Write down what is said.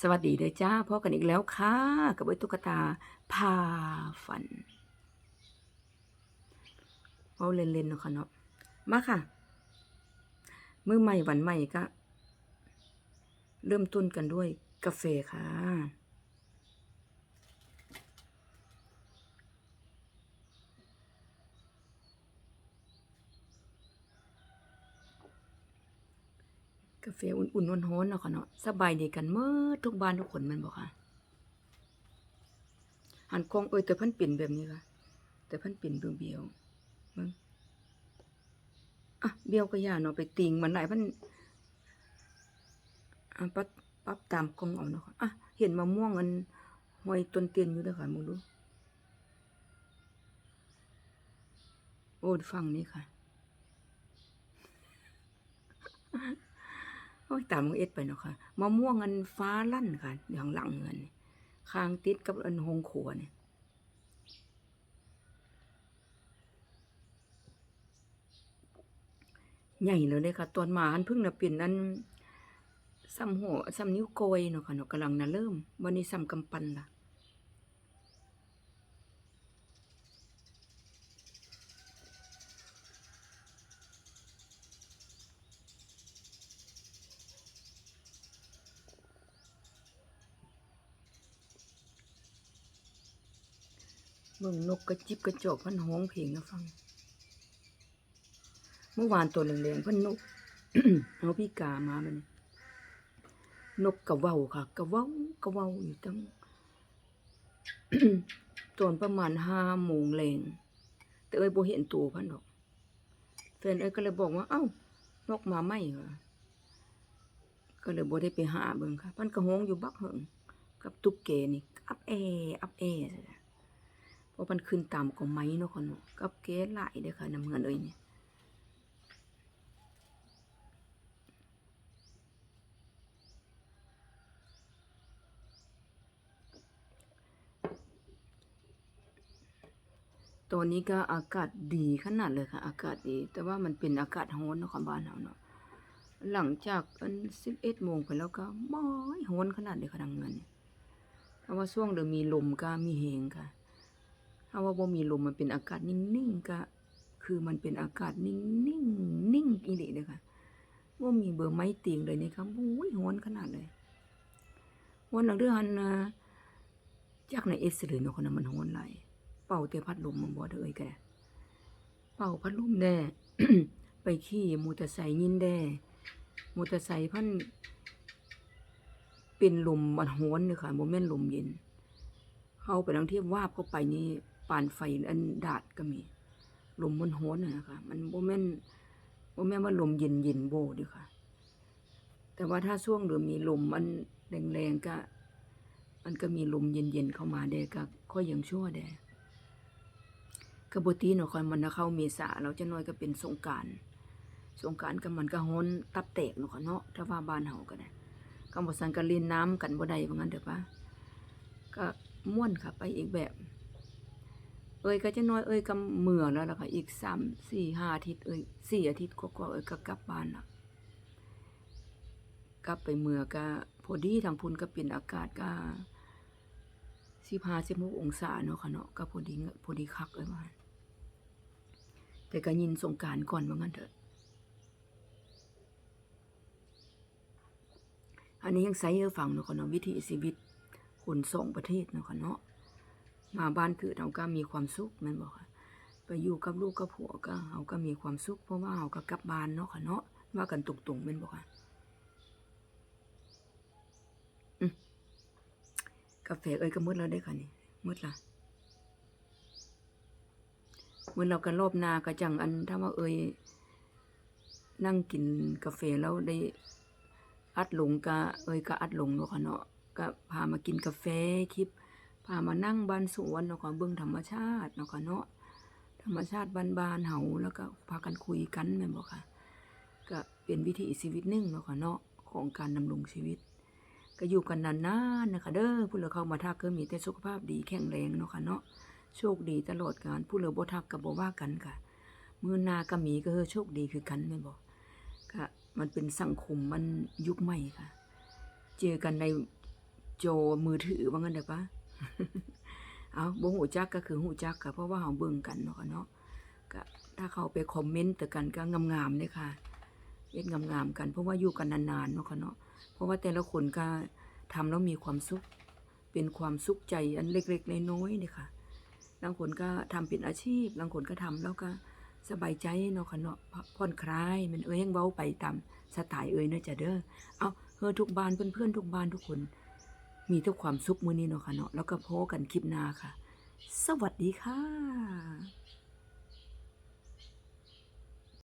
สวัสดีเลยจ้าพบกันอีกแล้วค่ะ กับไอ้ตุ๊กตาพาฝันเอาเล่นๆเนาะค่ะเนาะมาค่ะ มือใหม่วันใหม่ก็ เริ่มต้นกันด้วยกาแฟค่ะ กาแฟอุ่นๆร้อนๆเนาะค่ะเนาะสบายดีกันเมื่อทุกบ้านทุกคนมันบอกค่ะหันกองเอ้ยแต่พันปิ่นแบบนี้ค่ะแต่พันปิ่นเบี้ยวๆมึงอะเบี้ยวก็ย่าเนาะไปติงมันไหลายมันอะปัดปรับตามกองเอาเนาะค่ะอะเห็นมะม่วงอันห้อยต้นเตียนอยู่ด้อค่ะมึงดูโอ้ฟังนี่ค่ะ โอ้ยตามมึงเอ็ดไปเนาะค่ะมะม่วงอันฟ้าลั่นค่ะอย่างหลังเงินคางติดกับอันหงขัวเนี่ยใหญ่เลยเลยค่ะตอนหมาอันเพึ่งน่ะเปลี่ยนอันซ้ำหัวซ้ำนิ้วโกยเนาะค่ะเนาะกำลังน่ะเริ่มวันนี้ซ้ำกำปั้นล่ะ เบิ่งนกกระจิบกระจอกพันห้องเพลงนะฟัง เมื่อวานตัวแรงๆพันนกเอาพี่กามามันนกกระเว้าค่ะกระเว้ากระเว้าอยู่ตั้งตอนประมาณห้าโมงแรงแต่เอ้ยโบเห็นตัวพันดอกแฟนเอ้ยก็เลยบอกว่า เอ้านกมาไม่เหรอก็เลยโบได้ไปหาเบิ่งค่ะ พันกระห้องอยู่บักเหิงกับตุ๊กแกนี่อับแออับแอ เพราะมันขึ้นตามก็ไม้เนาะค่ะเนาะกับเกสหลเด้อค่ะน้ำเงินเอ้ยเนี่ยตอนนี้ก็อากาศดีขนาดเลยค่ะ อากาศดี แต่ว่ามันเป็นอากาศร้อนเนาะค่ะบ้านเราเนาะหลังจากอันสิบเอ็ดโมงไปแล้วก็ม้อยร้อนขนาดเลยค่ะน้ำเงินเนี่ยเพราะว่าช่วงเดิมมีลมก็มีเหงค่ะ ถ้าว่าบ่มีลมมันเป็นอากาศนิ่งๆก็คือมันเป็นอากาศนิ่งๆนิ่งอีหลีเลยค่ะว่ามีเบอร์ไม้เตียงเลยนี่ครับโอ้ยฮ้อนขนาดเลยฮ้อนหลังเรื่องอันจากในเอสเลยเนาะคนนั้นมันฮ้อนไหลเป่าแต่พัดลมมันบ่ได้เอ่ยแกเป่าพัดลมแน่ไปขี่มอเตอร์ไซค์ยินแด่มอเตอร์ไซค์พันเป็นลมมันฮ้อนเลยค่ะบ่แม่นลมเย็น เข้าไปทางที่วาบเข้าไปนี่ ปานไฟอันดาดก็มีลมมันโหนน่ะนะคะมันบ่แม่นบ่แม่นว่าลมเย็นเย็นโบด้วยค่ะ แต่ว่าถ้าช่วงเดือมีลมมันแรงๆก็ มันก็มีลมเย็นๆเข้ามาแดก็ค่อยยังชั่วแดกระบตีเนาะค่อยมันเข้าเมษาเราจะน้อยก็เป็นสงการสงการก็มันก็ฮ้อนตับแตกเนาะค่ะเนาะถ้าว่าบ้านเฮาก็ได้กำบ่ซันก็เล่นน้ำกันบ่ได้ว่างั้นเด้อปะก็ม่วนค่ะไปอีกแบบ เอ้ยก็จะน้อยเอ้ยก็เมื่อแล้วล่ะค่ะอีกสามสี่ห้าอาทิตย์เอ้ยสี่อาทิตย์กว่าๆเอ้ยก็กลับบ้านละกลับไปเมื่อก็พอดีทางพุ่นก็เป็นอากาศก็สิบห้าสิบหกองศาเนาะค่ะเนาะก็พอดีพอดีคักเลยว่าแต่ก็ยินสงการก่อนว่างั้นเถอะ อันนี้ยังใส่เออฟังเนาะค่ะเนาะวิถีชีวิตคนสองประเทศเนาะค่ะเนาะ มาบ้านคือเราก็มีความสุขม่นบอกค่ะไปอยู่กับลูกกับผัวก็เราก็มีความสุข เพราะว่าเราก็กลับบ้านเนาะค่ะเนาะว่ากันตรงๆแม่นบอกค่ะกาแฟเอ้ยก็มืดแล้วได้ค่ะนี่มืดละเหมือนเรากันรอบนาก็จังอันถ้าว่าเอ้ยนั่งกินกาแฟแล้วได้อัดหลงก็เอ้ยก็อัดหลงเนาะค่ะเนาะก็พามากินกาแฟคลิป พามานั่งบ้านสวนเนาะค่ะเบิ่งธรรมชาติเนาะค่ะเนาะธรรมชาติบ้านๆเฮาแล้วก็พากันคุยกันแม่นบ่ค่ะก็เป็นวิถีชีวิตหนึ่งเนาะค่ะเนาะของการดำรงชีวิต ก็อยู่กันนานๆนะคะเด้อผู้เหลือเข้ามาทักก็มีแต่สุขภาพดีแข็งแรงเนาะค่ะเนาะโชคดีตลอดกาลผู้เหลือบ่ทักก็บ่ว่ากันค่ะมือนาก็มีก็คือโชคดีคือกันแม่นบ่ก็มันเป็นสังคมมันยุคใหม่ค่ะ เจอกันในจอมือถือว่างั้นได้ปะ เอาบ่ฮู้จักก็คือฮู้จักค่ะเพราะว่าเฮาเบิ่งกันเนาะเนาะก็ถ้าเขาไปคอมเมนต์แต่กันก็งามๆเลยค่ะเฮ็ดงามๆกัน เพราะว่าอยู่กันนานๆเนาะค่ะเนาะเพราะว่าแต่ละคนก็ทำแล้วมีความสุข เป็นความสุขใจอันเล็กๆน้อยๆเนี่ยค่ะบางคนก็ทำเป็นอาชีพบางคนก็ทำแล้วก็สบายใจเนาะค่ะเนาะผ่อนคลายมันเอ้ยยังเว้าไปตามสไตล์เอ้ยเนาะจ้ะเด้อเอาเฮอทุกบ้านเพื่อนๆทุกบ้านทุกคน มีทุกความสุขมื้อนี้เนาะค่ะเนาะแล้วก็พบกันคลิปหน้าค่ะ สวัสดีค่ะ